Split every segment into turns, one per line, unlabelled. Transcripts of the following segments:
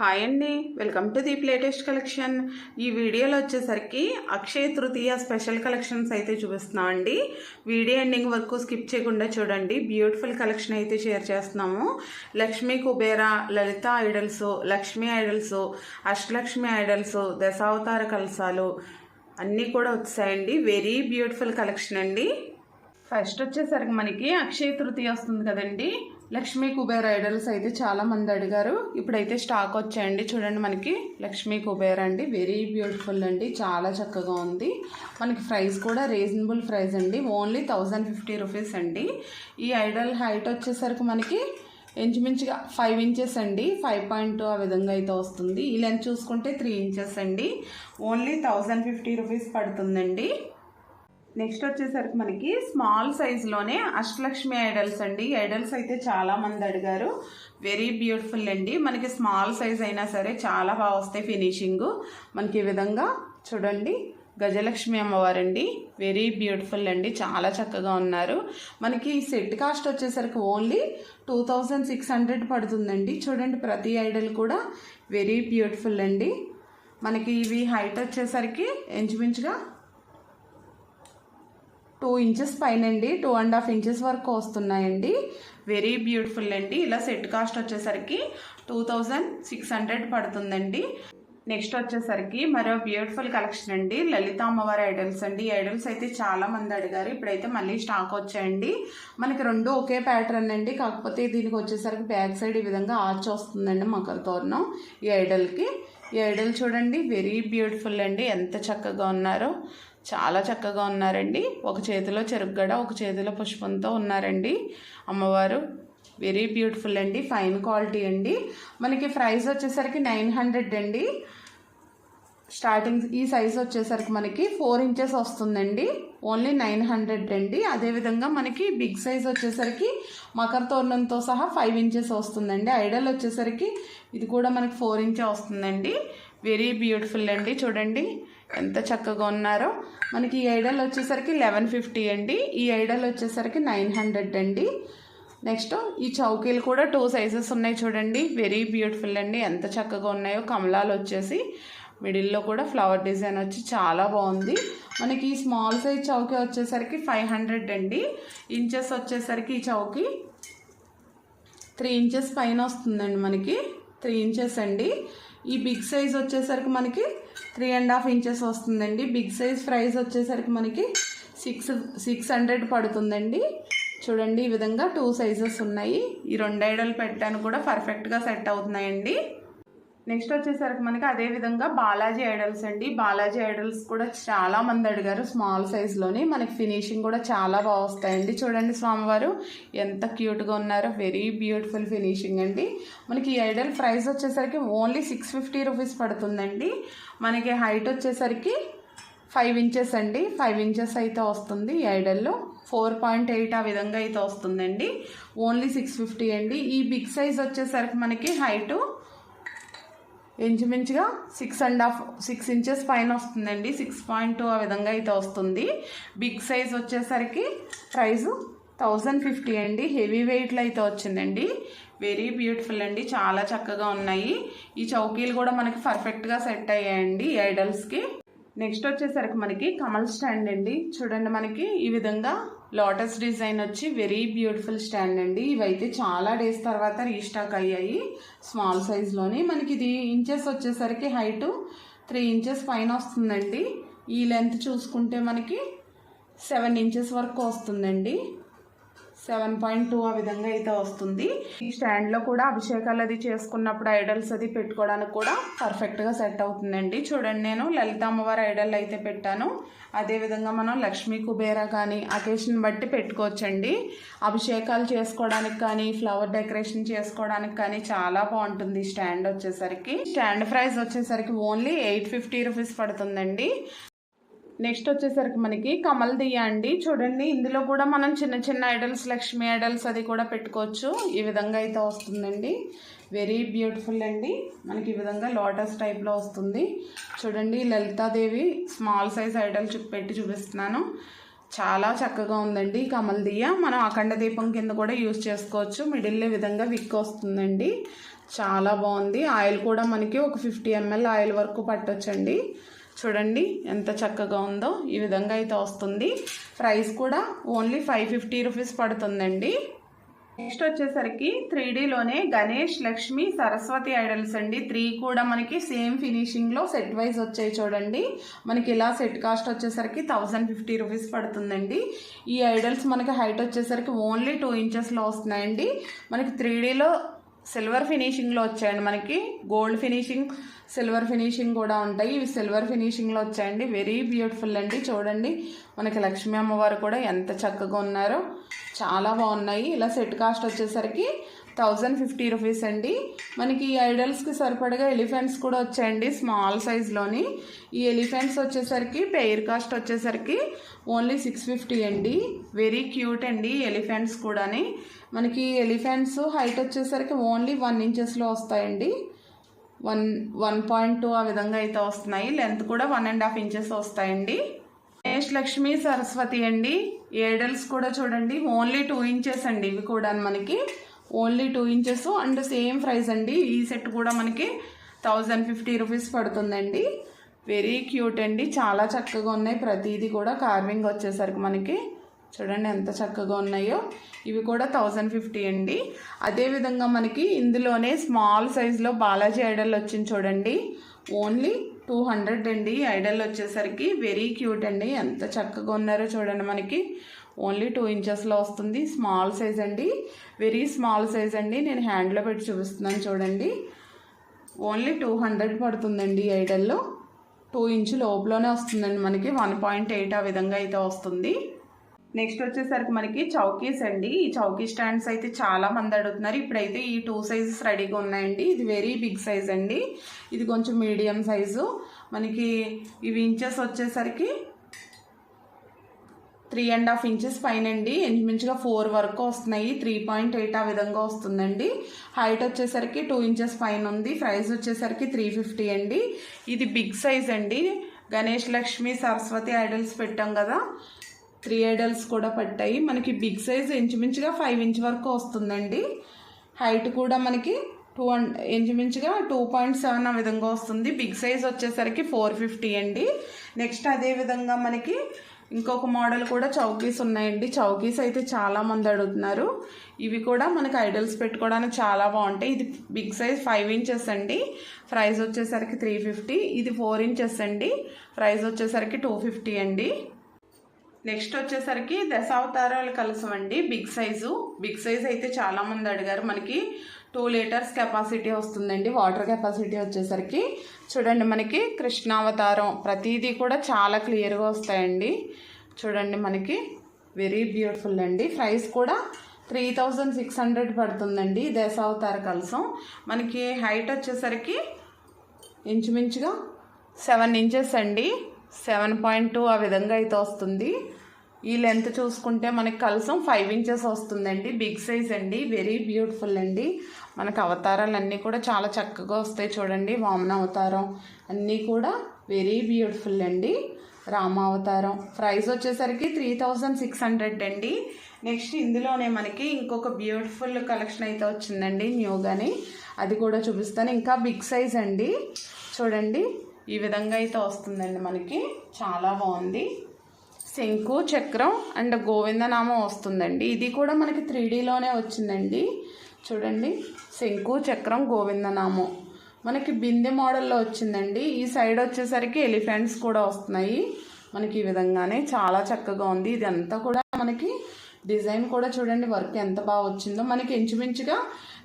Hi అండి welcome to the latest collection ఈ వీడియోలో వచ్చేసరికి అక్షయ తృతీయ స్పెషల్ కలెక్షన్స్ అయితే చూపిస్తున్నాం అండి. వీడియో ఎండింగ్ వరకు స్కిప్ చేయకుండా చూడండి. బ్యూటిఫుల్ కలెక్షన్ అయితే షేర్ చేస్తున్నాము. Lakshmi Kubera Lalitha idols Lakshmi idols Ashtalakshmi idols Dashavatara కలసాలు అన్నీ కూడా వచ్చాయండి. వెరీ బ్యూటిఫుల్ కలెక్షన్ అండి. ఫస్ట్ వచ్చేసరికి మనకి అక్షయ తృతీయ వస్తుంది కదండి. లక్ష్మీ కుబేర్ ఐడల్స్ అయితే చాలా మంది అడిగారు. ఇప్పుడైతే స్టాక్ వచ్చాయండి. చూడండి మనకి లక్ష్మీ కుబేర్ అండి. వెరీ బ్యూటిఫుల్ అండి. చాలా చక్కగా ఉంది. మనకి ప్రైస్ కూడా రీజనబుల్ ప్రైస్ అండి. ఓన్లీ థౌజండ్ ఫిఫ్టీ రూపీస్ అండి. ఈ ఐడల్ హైట్ వచ్చేసరికి మనకి ఇంచుమించుగా ఫైవ్ ఇంచెస్ అండి. ఫైవ్ పాయింట్ ఆ విధంగా అయితే వస్తుంది. ఈ లెంత్ చూసుకుంటే త్రీ ఇంచెస్ అండి. ఓన్లీ థౌజండ్ ఫిఫ్టీ రూపీస్ పడుతుందండి. నెక్స్ట్ వచ్చేసరికి మనకి స్మాల్ సైజులోనే అష్టలక్ష్మి ఐడల్స్ అండి. ఐడల్స్ అయితే చాలా మంది అడిగారు. వెరీ బ్యూటిఫుల్ అండి. మనకి స్మాల్ సైజ్ అయినా సరే చాలా బాగా వస్తాయి ఫినిషింగు. మనకి ఈ విధంగా చూడండి. గజలక్ష్మి అమ్మవారండి. వెరీ బ్యూటిఫుల్ అండి. చాలా చక్కగా ఉన్నారు. మనకి ఈ సెట్ కాస్ట్ వచ్చేసరికి only two thousand six hundred పడుతుందండి. చూడండి ప్రతి ఐడల్ కూడా వెరీ బ్యూటిఫుల్ అండి. మనకి ఇవి హైట్ వచ్చేసరికి ఇంచుమించుగా టూ ఇంచెస్ పైన అండి టూ అండ్ హాఫ్ ఇంచెస్ వరకు వస్తున్నాయండి. వెరీ బ్యూటిఫుల్ అండి. ఇలా సెట్ కాస్ట్ వచ్చేసరికి టూ థౌజండ్ సిక్స్ హండ్రెడ్ పడుతుందండి. నెక్స్ట్ వచ్చేసరికి మరో బ్యూటిఫుల్ కలెక్షన్ అండి. లలిత అమ్మవారి ఐడల్స్ అండి. ఈ ఐడల్స్ అయితే చాలా మంది అడిగారు. ఇప్పుడైతే మళ్ళీ స్టాక్ వచ్చాయండి. మనకి రెండు ఒకే ప్యాటర్న్ అండి. కాకపోతే దీనికి వచ్చేసరికి బ్యాక్ సైడ్ ఈ విధంగా ఆర్చ్ వస్తుందండి మకర తోరణం ఈ ఐడల్కి. ఈ ఐడల్ చూడండి. వెరీ బ్యూటిఫుల్ అండి. ఎంత చక్కగా ఉన్నారో. చాలా చక్కగా ఉన్నారండి. ఒక చేతిలో చెరుగ్గడ ఒక చేతిలో పుష్పంతో ఉన్నారండి. అమ్మవారు వెరీ బ్యూటిఫుల్ అండి ఫైన్ క్వాలిటీ అండి. మనకి ప్రైస్ వచ్చేసరికి నైన్ హండ్రెడ్ అండి. స్టార్టింగ్ ఈ సైజ్ వచ్చేసరికి మనకి ఫోర్ ఇంచెస్ వస్తుందండి. ఓన్లీ నైన్ హండ్రెడ్ అండి. అదేవిధంగా మనకి బిగ్ సైజ్ వచ్చేసరికి మకర తోరణంతో సహా ఫైవ్ ఇంచెస్ వస్తుందండి. ఐడల్ వచ్చేసరికి ఇది కూడా మనకి ఫోర్ ఇంచే వస్తుందండి. వెరీ బ్యూటిఫుల్ అండి. చూడండి ఎంత చక్కగా ఉన్నారో. మనకి ఈ ఐడల్ వచ్చేసరికి లెవెన్ ఫిఫ్టీ అండి. ఈ ఐడల్ వచ్చేసరికి నైన్ హండ్రెడ్ అండి. నెక్స్ట్ ఈ చౌకీలు కూడా టూ సైజెస్ ఉన్నాయి చూడండి. వెరీ బ్యూటిఫుల్ అండి. ఎంత చక్కగా ఉన్నాయో. కమలాలు వచ్చేసి మిడిల్లో కూడా ఫ్లవర్ డిజైన్ వచ్చి చాలా బాగుంది. మనకి ఈ స్మాల్ సైజ్ చౌకీ వచ్చేసరికి ఫైవ్ హండ్రెడ్ అండి. ఇంచెస్ వచ్చేసరికి ఈ చౌకీ త్రీ ఇంచెస్ పైన వస్తుందండి మనకి. త్రీ ఇంచెస్ అండి. ఈ బిగ్ సైజ్ వచ్చేసరికి మనకి త్రీ అండ్ హాఫ్ ఇంచెస్ వస్తుందండి. బిగ్ సైజ్ ప్రైస్ వచ్చేసరికి మనకి సిక్స్ సిక్స్ హండ్రెడ్ పడుతుందండి. చూడండి ఈ విధంగా టూ సైజెస్ ఉన్నాయి. ఈ రెండు ఐడలు పెట్టాను కూడా పర్ఫెక్ట్గా సెట్ అవుతున్నాయండి. నెక్స్ట్ వచ్చేసరికి మనకి అదే విధంగా బాలాజీ ఐడల్స్ అండి. బాలాజీ ఐడల్స్ కూడా చాలా మంది అడిగారు స్మాల్ సైజ్లోని మనకి ఫినిషింగ్ కూడా చాలా బాగా వస్తాయండి. చూడండి స్వామివారు ఎంత క్యూట్గా ఉన్నారో. వెరీ బ్యూటిఫుల్ ఫినిషింగ్ అండి. మనకి ఈ ఐడల్ ప్రైస్ వచ్చేసరికి ఓన్లీ సిక్స్ ఫిఫ్టీ రూపీస్ పడుతుందండి. మనకి హైట్ వచ్చేసరికి ఫైవ్ ఇంచెస్ అండి. ఫైవ్ ఇంచెస్ అయితే వస్తుంది ఈ ఐడల్లో ఫోర్ పాయింట్ ఎయిట్ ఆ విధంగా అయితే వస్తుందండి. ఓన్లీ సిక్స్ ఫిఫ్టీ అండి. ఈ బిగ్ సైజ్ వచ్చేసరికి మనకి హైటు ఇంచుమించుగా six and half six inches పైన వస్తుందండి. సిక్స్ పాయింట్ టూ ఆ విధంగా అయితే వస్తుంది. బిగ్ సైజ్ వచ్చేసరికి ప్రైజు థౌజండ్ ఫిఫ్టీ అండి. హెవీ వెయిట్లో అయితే వచ్చిందండి. వెరీ బ్యూటిఫుల్ అండి. చాలా చక్కగా ఉన్నాయి. ఈ చౌకీలు కూడా మనకి పర్ఫెక్ట్గా సెట్ అయ్యాయండి. ఐడల్స్కి నెక్స్ట్ వచ్చేసరికి మనకి కమల్ స్టాండ్ అండి. చూడండి మనకి ఈ విధంగా లోటస్ డిజైన్ వచ్చి వెరీ బ్యూటిఫుల్ స్టాండ్ అండి. ఇవైతే చాలా డేస్ తర్వాత రీస్టాక్ అయ్యాయి. స్మాల్ సైజ్లోని మనకి ఇది ఇంచెస్ వచ్చేసరికి హైటు త్రీ ఇంచెస్ పైన వస్తుందండి. ఈ లెంత్ చూసుకుంటే మనకి సెవెన్ ఇంచెస్ వరకు వస్తుందండి. సెవెన్ పాయింట్ టూ ఆ విధంగా అయితే వస్తుంది. ఈ స్టాండ్లో కూడా అభిషేకాలు అది చేసుకున్నప్పుడు ఐడల్స్ అది పెట్టుకోవడానికి కూడా పర్ఫెక్ట్గా సెట్ అవుతుందండి. చూడండి నేను లలిత అమ్మవారి ఐడల్ అయితే పెట్టాను. అదేవిధంగా మనం లక్ష్మీ కుబేరా కానీ అకేషన్ బట్టి పెట్టుకోవచ్చండి. అభిషేకాలు చేసుకోవడానికి కానీ ఫ్లవర్ డెకరేషన్ చేసుకోవడానికి కానీ చాలా బాగుంటుంది స్టాండ్ వచ్చేసరికి. స్టాండ్ ప్రైస్ వచ్చేసరికి ఓన్లీ ఎయిట్ ఫిఫ్టీ రూపీస్ పడుతుందండి. నెక్స్ట్ వచ్చేసరికి మనకి కమల్ దియ్య అండి. చూడండి ఇందులో కూడా మనం చిన్న చిన్న ఐడల్స్ లక్ష్మీ ఐడల్స్ అది కూడా పెట్టుకోవచ్చు. ఈ విధంగా అయితే వస్తుందండి. వెరీ బ్యూటిఫుల్ అండి. మనకి ఈ విధంగా లోటస్ టైప్లో వస్తుంది. చూడండి లలితాదేవి స్మాల్ సైజ్ ఐడల్ పెట్టి చూపిస్తున్నాను. చాలా చక్కగా ఉందండి కమల్ దియ్య మనం అఖండ దీపం కింద కూడా యూజ్ చేసుకోవచ్చు. మిడిల్లో విధంగా విక్ వస్తుందండి. చాలా బాగుంది. ఆయిల్ కూడా మనకి ఒక ఫిఫ్టీ ఎంఎల్ ఆయిల్ వరకు పట్టొచ్చండి. చూడండి ఎంత చక్కగా ఉందో ఈ విధంగా అయితే వస్తుంది. ప్రైస్ కూడా ఓన్లీ ఫైవ్ ఫిఫ్టీ రూపీస్ పడుతుందండి. నెక్స్ట్ వచ్చేసరికి త్రీ డీలోనే గణేష్ లక్ష్మి సరస్వతి ఐడల్స్ అండి. త్రీ కూడా మనకి సేమ్ ఫినిషింగ్లో సెట్ వైజ్ వచ్చాయి చూడండి. మనకి ఇలా సెట్ కాస్ట్ వచ్చేసరికి థౌజండ్ ఫిఫ్టీ రూపీస్ పడుతుందండి. ఈ ఐడల్స్ మనకి హైట్ వచ్చేసరికి ఓన్లీ టూ ఇంచెస్లో వస్తున్నాయండి. మనకి త్రీ డీలో సిల్వర్ ఫినిషింగ్లో వచ్చాయండి మనకి. గోల్డ్ ఫినిషింగ్ సిల్వర్ ఫినిషింగ్ కూడా ఉంటాయి. ఇవి సిల్వర్ ఫినిషింగ్లో వచ్చాయండి. వెరీ బ్యూటిఫుల్ అండి. చూడండి. మనకి లక్ష్మీ అమ్మవారు కూడా ఎంత చక్కగా ఉన్నారో. చాలా బాగున్నాయి. ఇలా సెట్ కాస్ట్ వచ్చేసరికి థౌజండ్ ఫిఫ్టీ రూపీస్ అండి. మనకి ఈ ఐడల్స్కి సరిపడగా ఎలిఫెంట్స్ కూడా వచ్చాయండి స్మాల్ సైజ్లోని. ఈ ఎలిఫెంట్స్ వచ్చేసరికి పెయిర్ కాస్ట్ వచ్చేసరికి ఓన్లీ సిక్స్ ఫిఫ్టీ అండి. వెరీ క్యూట్ అండి ఎలిఫెంట్స్ కూడాని. మనకి ఎలిఫెంట్స్ హైట్ వచ్చేసరికి ఓన్లీ వన్ ఇంచెస్లో వస్తాయండి. వన్ వన్ పాయింట్ టూ ఆ విధంగా అయితే వస్తున్నాయి. లెంత్ కూడా వన్ అండ్ హాఫ్ ఇంచెస్ వస్తాయండి. గణేష్ లక్ష్మి సరస్వతి అండి. ఏడల్స్ కూడా చూడండి. ఓన్లీ టూ ఇంచెస్ అండి ఇవి కూడా మనకి. Only two inches and same price అండి. ఈ సెట్ కూడా మనకి థౌజండ్ ఫిఫ్టీ రూపీస్ పడుతుందండి. వెరీ క్యూట్ అండి. చాలా చక్కగా ఉన్నాయి. ప్రతిదీ కూడా కార్వింగ్ వచ్చేసరికి మనకి. చూడండి ఎంత చక్కగా ఉన్నాయో. ఇవి కూడా థౌజండ్ ఫిఫ్టీ అండి. అదేవిధంగా మనకి ఇందులోనే స్మాల్ సైజులో బాలాజీ ఐడల్ వచ్చింది చూడండి. ఓన్లీ టూ హండ్రెడ్ అండి. ఐడల్ వచ్చేసరికి వెరీ క్యూట్ అండి. ఎంత చక్కగా ఉన్నారో చూడండి మనకి. ఓన్లీ టూ ఇంచెస్లో వస్తుంది. స్మాల్ సైజ్ అండి. వెరీ స్మాల్ సైజ్ అండి. నేను హ్యాండ్లో పెట్టి చూపిస్తున్నాను చూడండి. ఓన్లీ టూ హండ్రెడ్ పడుతుందండి ఐడల్లో టూ ఇంచు లోపలనే వస్తుందండి మనకి. వన్ పాయింట్ ఎయిట్ ఆ విధంగా అయితే వస్తుంది. నెక్స్ట్ వచ్చేసరికి మనకి చౌకీస్ అండి. ఈ చౌకీ స్టాండ్స్ అయితే చాలా మంది అడుగుతున్నారు. ఇప్పుడైతే ఈ టూ సైజెస్ రెడీగా ఉన్నాయండి. ఇది వెరీ బిగ్ సైజ్ అండి. ఇది కొంచెం మీడియం సైజు. మనకి ఇవి ఇంచెస్ వచ్చేసరికి త్రీ అండ్ హాఫ్ ఇంచెస్ పైన అండి. ఇంచుమించుగా ఫోర్ వరకు వస్తున్నాయి. త్రీ పాయింట్ ఎయిట్ ఆ విధంగా వస్తుందండి. హైట్ వచ్చేసరికి టూ ఇంచెస్ పైన ఉంది. ప్రైస్ వచ్చేసరికి త్రీ ఫిఫ్టీ అండి. ఇది బిగ్ సైజ్ అండి. గణేష్ లక్ష్మి సరస్వతి ఐడల్స్ పెట్టాం కదా. త్రీ ఐడల్స్ కూడా పట్టాయి మనకి బిగ్ సైజ్ ఇంచుమించుగా ఫైవ్ ఇంచ్ వరకు వస్తుందండి. హైట్ కూడా మనకి టూ అండ్ ఇంచుమించుగా టూ పాయింట్ సెవెన్ ఆ విధంగా వస్తుంది. బిగ్ సైజ్ వచ్చేసరికి ఫోర్ ఫిఫ్టీ అండి. నెక్స్ట్ అదే విధంగా మనకి ఇంకొక మోడల్ కూడా చౌకీస్ ఉన్నాయండి. చౌకీస్ అయితే చాలా మంది అడుగుతున్నారు. ఇవి కూడా మనకి ఐడల్స్ పెట్టుకోవడానికి చాలా బాగుంటాయి. ఇది బిగ్ సైజ్ ఫైవ్ ఇంచెస్ అండి. ప్రైస్ వచ్చేసరికి త్రీ ఫిఫ్టీ. ఇది ఫోర్ ఇంచెస్ అండి. ప్రైస్ వచ్చేసరికి టూ ఫిఫ్టీ అండి. నెక్స్ట్ వచ్చేసరికి దశావతారాల కలసం అండి బిగ్ సైజు. బిగ్ సైజ్ అయితే చాలామంది అడిగారు. మనకి టూ లీటర్స్ కెపాసిటీ వస్తుందండి. వాటర్ కెపాసిటీ వచ్చేసరికి. చూడండి మనకి కృష్ణావతారం ప్రతిదీ కూడా చాలా క్లియర్గా వస్తాయండి. చూడండి మనకి వెరీ బ్యూటిఫుల్ అండి. ప్రైస్ కూడా త్రీ థౌజండ్ సిక్స్ హండ్రెడ్ పడుతుందండి దశావతార కలసం. మనకి హైట్ వచ్చేసరికి ఇంచుమించుగా సెవెన్ ఇంచెస్ అండి. సెవెన్ పాయింట్ టూ ఆ విధంగా అయితే వస్తుంది. ఈ లెంత్ చూసుకుంటే మనకి కలసం ఫైవ్ ఇంచెస్ వస్తుందండి. బిగ్ సైజ్ అండి. వెరీ బ్యూటిఫుల్ అండి. మనకు అవతారాలు అన్నీ కూడా చాలా చక్కగా వస్తాయి చూడండి. వామన అవతారం అన్నీ కూడా వెరీ బ్యూటిఫుల్ అండి. రామ అవతారం. ప్రైస్ వచ్చేసరికి త్రీ థౌజండ్ సిక్స్ హండ్రెడ్ అండి. నెక్స్ట్ ఇందులోనే మనకి ఇంకొక బ్యూటిఫుల్ కలెక్షన్ అయితే వచ్చిందండి. న్యూగాని అది కూడా చూపిస్తాను. ఇంకా బిగ్ సైజ్ అండి. చూడండి. ఈ విధంగా అయితే వస్తుందండి మనకి. చాలా బాగుంది. శంకు చక్రం అండ్ గోవిందనామం వస్తుందండి. ఇది కూడా మనకి త్రీ డీలోనే వచ్చిందండి. చూడండి. శంకు చక్రం గోవిందనామం. మనకి బిందె మోడల్లో వచ్చిందండి. ఈ సైడ్ వచ్చేసరికి ఎలిఫెంట్స్ కూడా వస్తున్నాయి. మనకి ఈ విధంగానే చాలా చక్కగా ఉంది. ఇది అంతా కూడా మనకి డిజైన్ కూడా చూడండి వర్క్ ఎంత బాగా వచ్చిందో. మనకి ఇంచుమించుగా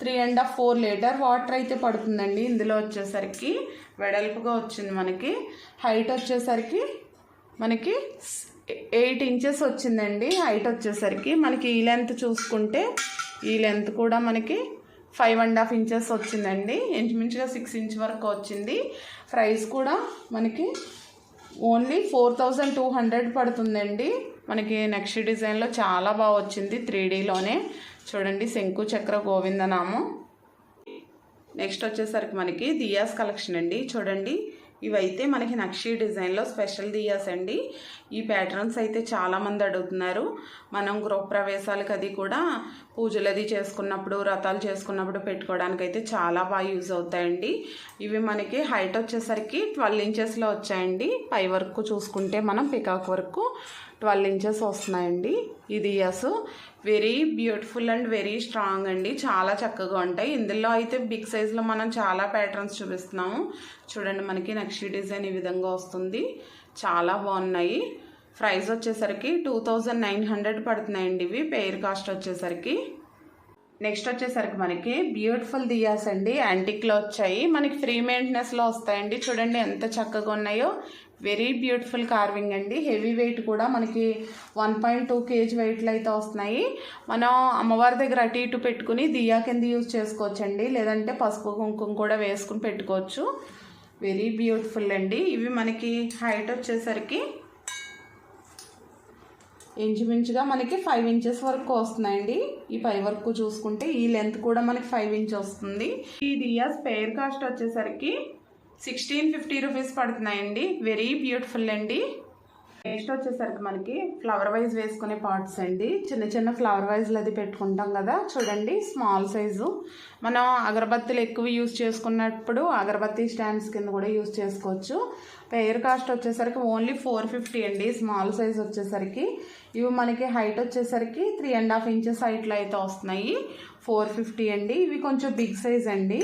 three and half four litre water అయితే పడుతుందండి. ఇందులో వచ్చేసరికి వెడల్పుగా వచ్చింది మనకి. హైట్ వచ్చేసరికి మనకి ఎయిట్ ఇంచెస్ వచ్చిందండి. హైట్ వచ్చేసరికి మనకి ఈ లెంత్ చూసుకుంటే ఈ లెంత్ కూడా మనకి ఫైవ్ అండ్ హాఫ్ ఇంచెస్ వచ్చిందండి. ఇంచుమించుగా సిక్స్ ఇంచ్ వరకు వచ్చింది. ప్రైస్ కూడా మనకి only four thousand two hundred పడుతుందండి. మనకి నెక్స్ట్ డిజైన్లో చాలా బాగా వచ్చింది త్రీ డీలోనే చూడండి శంకు చక్ర గోవిందనామం నెక్స్ట్ వచ్చేసరికి మనకి దియాస్ కలెక్షన్ అండి. చూడండి ఇవైతే మనకి నక్షి డిజైన్లో స్పెషల్ దియాస్ అండి. ఈ ప్యాటర్న్స్ అయితే చాలామంది అడుగుతున్నారు. మనం గృహప్రవేశాలకు అది కూడా పూజలు అది చేసుకున్నప్పుడు వ్రతాలు చేసుకున్నప్పుడు పెట్టుకోవడానికి అయితే చాలా బాగా యూజ్ అవుతాయండి. ఇవి మనకి హైట్ వచ్చేసరికి ట్వెల్వ్ ఇంచెస్లో వచ్చాయండి. పై వరకు చూసుకుంటే మనం పికాక్ వరకు ట్వెల్వ్ ఇంచెస్ వస్తున్నాయండి. ఈ diyas very beautiful and very strong అండి. చాలా చక్కగా ఉంటాయి. ఇందులో అయితే బిగ్ సైజ్లో మనం చాలా ప్యాటర్న్స్ చూపిస్తున్నాము. చూడండి మనకి నెక్స్ట్ డిజైన్ ఈ విధంగా వస్తుంది. చాలా బాగున్నాయి. ప్రైస్ వచ్చేసరికి టూ థౌజండ్ నైన్ హండ్రెడ్ పడుతున్నాయండి ఇవి. పెయిర్ కాస్ట్ వచ్చేసరికి. నెక్స్ట్ వచ్చేసరికి మనకి బ్యూటిఫుల్ దియాస్ అండి. యాంటిక్లో వచ్చాయి. మనకి ఫ్రీ మెయింటెనెన్స్లో వస్తాయండి. చూడండి ఎంత చక్కగా ఉన్నాయో. వెరీ బ్యూటిఫుల్ కార్వింగ్ అండి. హెవీ వెయిట్ కూడా మనకి వన్ పాయింట్ టూ కేజీ వెయిట్లో అయితే వస్తున్నాయి. మనం అమ్మవారి దగ్గర అటు ఇటు పెట్టుకుని దియా కింద యూజ్ చేసుకోవచ్చండి. లేదంటే పసుపు కుంకుమ కూడా వేసుకుని పెట్టుకోవచ్చు. వెరీ బ్యూటిఫుల్ అండి. ఇవి మనకి హైట్ వచ్చేసరికి ఇంచుమించుగా మనకి ఫైవ్ ఇంచెస్ వరకు వస్తున్నాయండి. ఈ పై వరకు చూసుకుంటే ఈ లెంత్ కూడా మనకి ఫైవ్ ఇంచ్ వస్తుంది. ఈ దియాస్ పేర్ కాస్ట్ వచ్చేసరికి సిక్స్టీన్ ఫిఫ్టీ రూపీస్ పడుతున్నాయండి. వెరీ బ్యూటిఫుల్ అండి. నెక్స్ట్ వచ్చేసరికి మనకి ఫ్లవర్ వైజ్ వేసుకునే పార్ట్స్ అండి. చిన్న చిన్న ఫ్లవర్ వైజ్లు అది పెట్టుకుంటాం కదా. చూడండి స్మాల్ సైజు మనం అగరబత్తులు ఎక్కువ యూజ్ చేసుకున్నప్పుడు అగరబత్తి స్టాండ్స్ కింద కూడా యూజ్ చేసుకోవచ్చు. పెయిర్ కాస్ట్ వచ్చేసరికి ఓన్లీ ఫోర్ ఫిఫ్టీ అండి. స్మాల్ సైజ్ వచ్చేసరికి. ఇవి మనకి హైట్ వచ్చేసరికి త్రీ అండ్ హాఫ్ ఇంచెస్ హైట్లో అయితే వస్తున్నాయి. ఫోర్ ఫిఫ్టీ అండి. ఇవి కొంచెం బిగ్ సైజ్ అండి.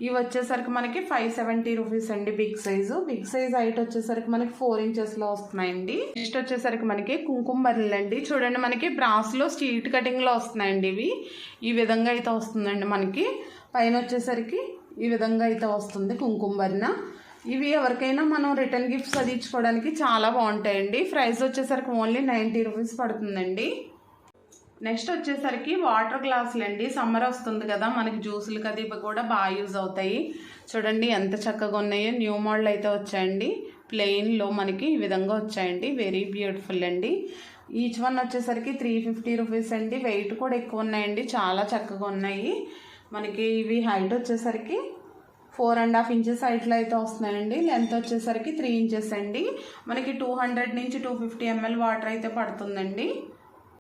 ఇవి వచ్చేసరికి మనకి ఫైవ్ సెవెంటీ రూపీస్ అండి big size big size height వచ్చేసరికి మనకి ఫోర్ ఇంచెస్లో వస్తున్నాయండి. నెక్స్ట్ వచ్చేసరికి మనకి కుంకుమ అండి. చూడండి మనకి బ్రాస్లో స్ట్రీట్ కటింగ్లో వస్తున్నాయండి ఇవి. ఈ విధంగా అయితే వస్తుందండి మనకి. పైన వచ్చేసరికి ఈ విధంగా అయితే వస్తుంది కుంకుమర్న. ఇవి ఎవరికైనా మనం రిటర్న్ గిఫ్ట్స్ అది ఇచ్చుకోవడానికి చాలా బాగుంటాయండి. ప్రైస్ వచ్చేసరికి ఓన్లీ నైంటీ రూపీస్ పడుతుందండి. నెక్స్ట్ వచ్చేసరికి వాటర్ గ్లాసులు అండి సమ్మర్ వస్తుంది కదా మనకి జ్యూసులు అది కూడా బాగా యూజ్ అవుతాయి. చూడండి ఎంత చక్కగా ఉన్నాయో. న్యూ మోడల్ అయితే వచ్చాయండి. ప్లెయిన్లో మనకి ఈ విధంగా వచ్చాయండి. వెరీ బ్యూటిఫుల్ అండి. ఈచ్ వన్ వచ్చేసరికి త్రీ ఫిఫ్టీ రూపీస్ అండి. వెయిట్ కూడా ఎక్కువ ఉన్నాయండి. చాలా చక్కగా ఉన్నాయి. మనకి ఇవి హైట్ వచ్చేసరికి ఫోర్ అండ్ హాఫ్ ఇంచెస్ హైట్లో అయితే వస్తున్నాయండి. లెంత్ వచ్చేసరికి త్రీ ఇంచెస్ అండి. మనకి టూ హండ్రెడ్ నుంచి టూ ఫిఫ్టీ ఎంఎల్ వాటర్ అయితే పడుతుందండి.